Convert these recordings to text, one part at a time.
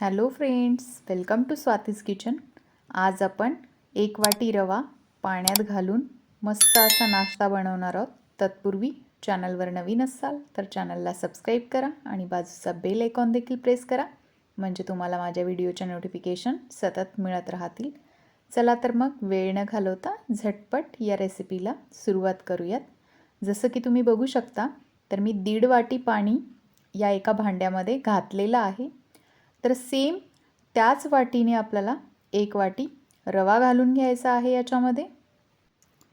Hello friends welcome to Swati's kitchen आज आपण एक वाटी रवा पाण्यात घालून मस्त असा नाश्ता बनवणार आहोत. तत्पूर्वी चॅनलवर नवीन असाल तर चॅनलला सबस्क्राईब करा आणि बाजूचा बेल आयकॉन देखील प्रेस करा. म्हणजे तुम्हाला माझ्या व्हिडिओच्या नोटिफिकेशन सतत मिळत राहतील. चला तर मग वेळ न घालवता झटपट या रेसिपीला सुरुवात करूयात. जसं की तुम्ही बघू शकता तर मी दीड वाटी पाणी या एका भांड्यामध्ये घातलेलं आहे. तर सेम त्याच वाटीने आपल्याला एक वाटी रवा घालून घ्यायचा आहे याच्यामध्ये.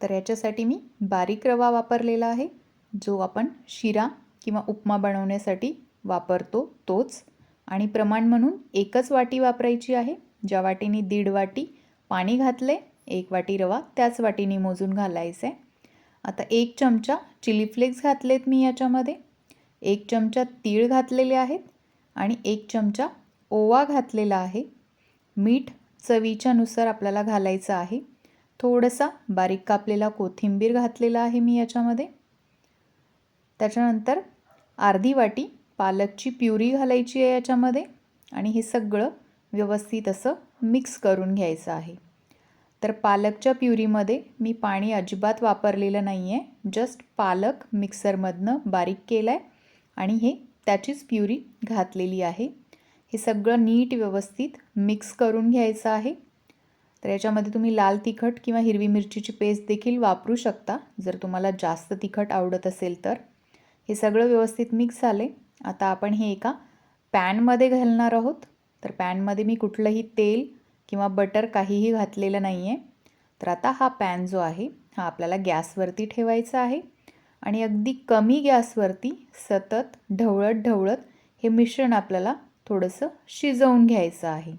तर याच्यासाठी मी बारीक रवा वापरलेला आहे जो आपण शिरा किंवा उपमा बनवण्यासाठी वापरतो तोच. आणि प्रमाण म्हणून एकच वाटी वापरायची आहे ज्या वाटीने दीड वाटी पाणी घातले एक वाटी रवा त्याच वाटीने मोजून घालायचं. आहे आता एक चमचा चिली फ्लेक्स घातलेत मी याच्यामध्ये. एक चमचा तीळ घातलेले आहेत आणि एक चमचा ओवा घातलेला आहे. मीठ चवीच्यानुसार आपल्याला घालायचं आहे. थोडंसा बारीक कापलेला कोथिंबीर घातलेला आहे मी याच्यामध्ये. त्याच्यानंतर अर्धी वाटी पालकची प्युरी घालायची आहे याच्यामध्ये आणि हे सगळं व्यवस्थित असं मिक्स करून घ्यायचं आहे. तर पालकच्या प्युरीमध्ये मी पाणी अजिबात वापरलेलं नाही आहे जस्ट पालक मिक्सरमधनं बारीक केलं आहे आणि हे त्याचीच प्युरी घातलेली आहे. हे सगळं नीट व्यवस्थित मिक्स करून घ्यायचं आहे. तर याच्यामध्ये तुम्ही लाल तिखट किंवा हिरवी मिरचीची पेस्ट देखील वापरू शकता जर तुम्हाला जास्त तिखट आवडत असेल तर. हे सगळं व्यवस्थित मिक्स झाले. आता आपण हे एका पॅनमध्ये घालणार आहोत. तर पॅनमध्ये मी कुठलंही तेल किंवा बटर काहीही घातलेलं नाही आहे तर आता हा पॅन जो आहे हा आपल्याला गॅसवरती ठेवायचा आहे. आणि अगदी कमी गॅसवरती सतत ढवळत ढवळत हे मिश्रण आपल्याला थोडंसं शिजवून घ्यायचं आहे.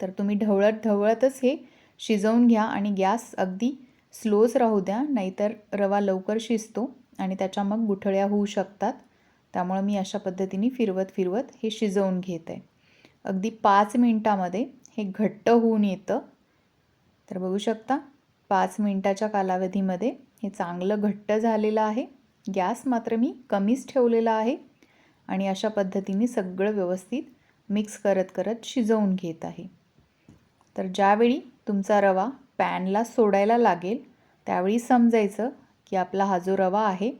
तर तुम्ही ढवळत ढवळतच हे शिजवून घ्या आणि गॅस अगदी स्लोच राहू द्या नाहीतर रवा लवकर शिजतो आणि त्याच्या मग गुठळ्या होऊ शकतात. त्यामुळं मी अशा पद्धतीने फिरवत फिरवत हे शिजवून घेत. आहे अगदी पाच मिनटामध्ये हे घट्ट होऊन येतं. तर बघू शकता पाच मिनटाच्या कालावधीमध्ये हे चांगलं घट्ट झालेलं आहे. गॅस मात्र मी कमीच ठेवलेला आहे. आणि अशा पद्धतीने सगळं व्यवस्थित मिक्स करत करत शिजवून घेत आहे. तर ज्यावेळी तुमचा रवा पॅनला सोडायला लागेल त्यावेळी समजायचं की आपला हा जो रवा आहे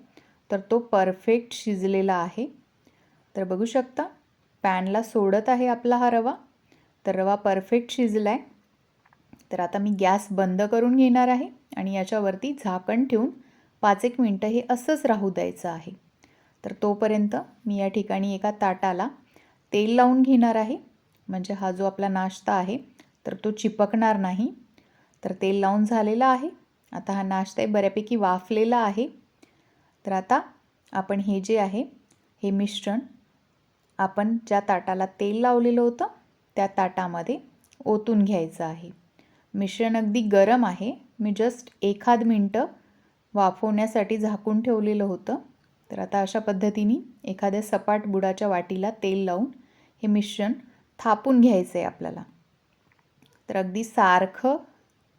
तर तो परफेक्ट शिजलेला आहे. तर बघू शकता पॅनला सोडत आहे आपला हा रवा. तर रवा परफेक्ट शिजला आहे तर आता मी गॅस बंद करून घेणार आहे आणि याच्यावरती झाकण ठेवून पाच एक मिनटं हे असंच राहू द्यायचं आहे. तर तोपर्यंत मी या ठिकाणी एका ताटाला तेल लावून घेणार आहे. म्हणजे हा जो आपला नाश्ता आहे तर तो चिपकणार नाही. तर तेल लावून झालेला आहे. आता हा नाश्ता बऱ्यापैकी वाफलेला आहे. तर आता आपण हे जे आहे हे मिश्रण आपण ज्या ताटाला तेल लावलेलं होतं त्या ताटामध्ये ओतून घ्यायचं आहे. मिश्रण अगदी गरम आहे. मी जस्ट एखाद मिनटं वाफवण्यासाठी झाकून ठेवलेलं होतं. तर आता अशा पद्धतीने एखाद्या सपाट बुडाच्या वाटीला तेल लावून हे मिश्रण थापून घ्यायचं आहे आपल्याला. तर अगदी सारखं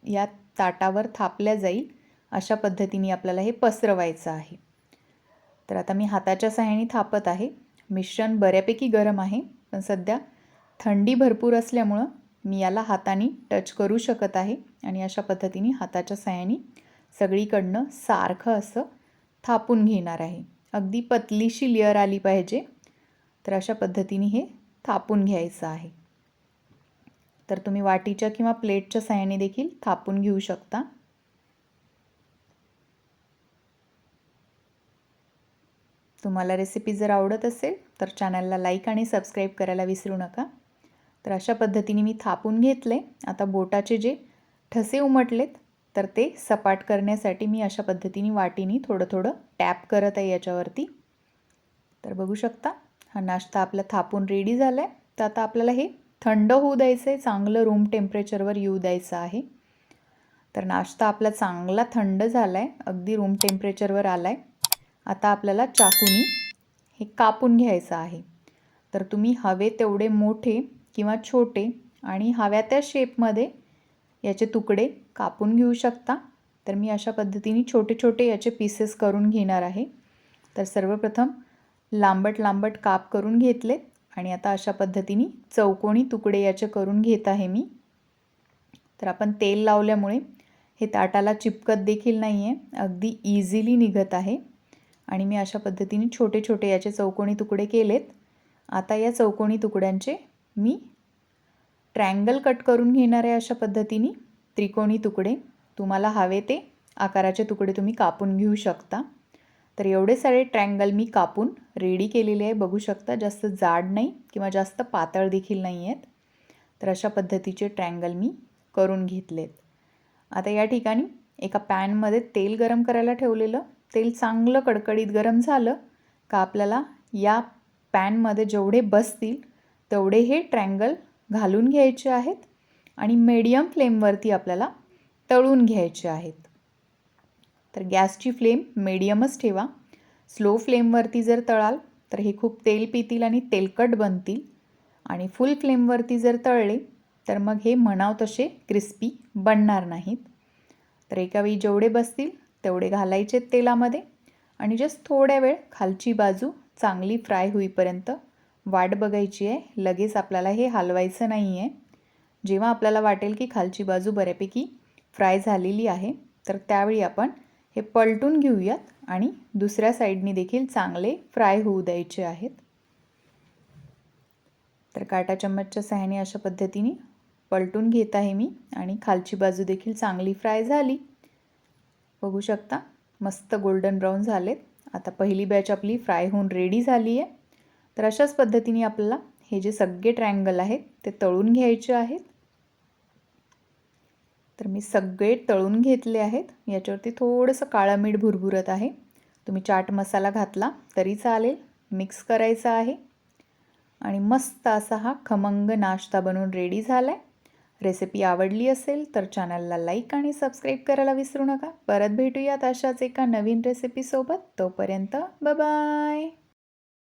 या ताटावर थापल्या जाईल अशा पद्धतीने आपल्याला हे पसरवायचं आहे. तर आता मी हाताच्या सहाय्याने थापत आहे. मिश्रण बऱ्यापैकी गरम आहे पण सध्या थंडी भरपूर असल्यामुळं मी याला हाताने टच करू शकत आहे आणि अशा पद्धतीने हाताच्या सहाय्याने सगळीकडनं सारखं असं थापून घेणार आहे. अगदी पतलीशी लेअर आली पाहिजे. तर अशा पद्धतीने हे थापून घ्यायचं आहे. तर तुम्ही वाटीच्या किंवा प्लेटच्या सहाय्याने देखील थापून घेऊ शकता. तुम्हाला रेसिपी जर आवडत असेल तर चॅनलला लाईक आणि सबस्क्राईब करायला विसरू नका. तर अशा पद्धतीने मी थापून घेतले. आता बोटाचे जे ठसे उमटलेत तर ते सपाट करण्यासाठी मी अशा पद्धतीने वाटीने थोडं थोडं टॅप करत आहे याच्यावरती. तर बघू शकता हा नाश्ता आपला थापून रेडी झाला आहे तर आता आपल्याला हे थंड होऊ द्यायचं आहे चांगलं रूम टेम्परेचरवर येऊ द्यायचं आहे. तर नाश्ता आपला चांगला थंड झाला आहे अगदी रूम टेम्परेचरवर आला आहे आता आपल्याला चाकूनी हे कापून घ्यायचं आहे. तर तुम्ही हवे तेवढे मोठे किंवा छोटे आणि हव्या त्या शेपमध्ये याचे तुकडे कापून घेऊ शकता. तर मी अशा पद्धतीने छोटे छोटे याचे पीसेस करून घेणार आहे. तर सर्वप्रथम लांबट लांबट काप करून घेतले आणि आता अशा पद्धतीने चौकोनी तुकडे याचे करून घेत आहे मी. तर आपण तेल लावल्यामुळे हे ताटाला चिपकत देखील नाही आहे अगदी इझिली निघत आहे. आणि मी अशा पद्धतीने छोटे छोटे याचे चौकोनी तुकडे केलेत. आता या चौकोनी तुकड्यांचे मी ट्रँगल कट करून घेणार आहे अशा पद्धतीने. त्रिकोणी तुकडे. तुम्हाला हवे ते आकाराचे तुकडे तुम्ही कापून घेऊ शकता. तर एवढे सारे ट्रँगल मी कापून रेडी केलेले आहे. बघू शकता जास्त जाड नाही किंवा जास्त पातळ देखील नाही आहेत. तर अशा पद्धतीचे ट्रँगल मी करून घेतलेत. आता या ठिकाणी एका पॅनमध्ये तेल गरम करायला ठेवलेलं. तेल चांगलं कडकडीत गरम झालं का आपल्याला या पॅनमध्ये जेवढे बसतील तेवढे हे ट्रँगल घालून घ्यायचे आहेत. आणि मीडियम फ्लेमवरती आपल्याला तळून घ्यायचे आहेत. तर गॅसची फ्लेम मीडियमच ठेवा. स्लो फ्लेमवरती जर तळाल तर हे खूप तेल पितील आणि तेलकट बनतील. आणि फुल फ्लेमवरती जर तळले तर मग हे म्हणाव तसे क्रिस्पी बनणार नाहीत. तर एका वेळी जेवढे बसतील तेवढे घालायचे तेलामध्ये. आणि जस्ट थोड्या वेळ खालची बाजू चांगली फ्राय होईपर्यंत वाट बघायची आहे. लगेच आपल्याला हे हलवायचं नाही आहे जेव्हा आपल्याला वाटेल की खालची बाजू बऱ्यापैकी फ्राय झालेली आहे तर त्यावेळी आपण हे पलटून घेऊयात आणि दुसऱ्या साईडनी देखील चांगले फ्राय होऊ द्यायचे आहेत. तर काटा चम्मचच्या सहाय्याने अशा पद्धतीने पलटून घेत आहे मी आणि खालची बाजू देखील चांगली फ्राय झाली. बघू शकता मस्त गोल्डन ब्राऊन झालेत. आता पहिली बॅच आपली फ्राय होऊन रेडी झाली आहे. तर अशाच पद्धतीने आपल्याला हे जे सगळे ट्रँगल आहेत ते तळून घ्यायचे आहेत. तर मी सगळे तळून घेतले आहेत. याच्यावरती थोडंसं काळं मीठ भुरभुरत आहे. तुम्ही चाट मसाला घातला तरी चालेल. मिक्स करायचा आहे. आणि मस्त असा हा खमंग नाश्ता बनवून रेडी झाला आहे रेसिपी आवडली असेल तर चॅनलला लाईक आणि सबस्क्राईब करायला विसरू नका. परत भेटूयात अशाच एका नवीन रेसिपीसोबत तोपर्यंत बाय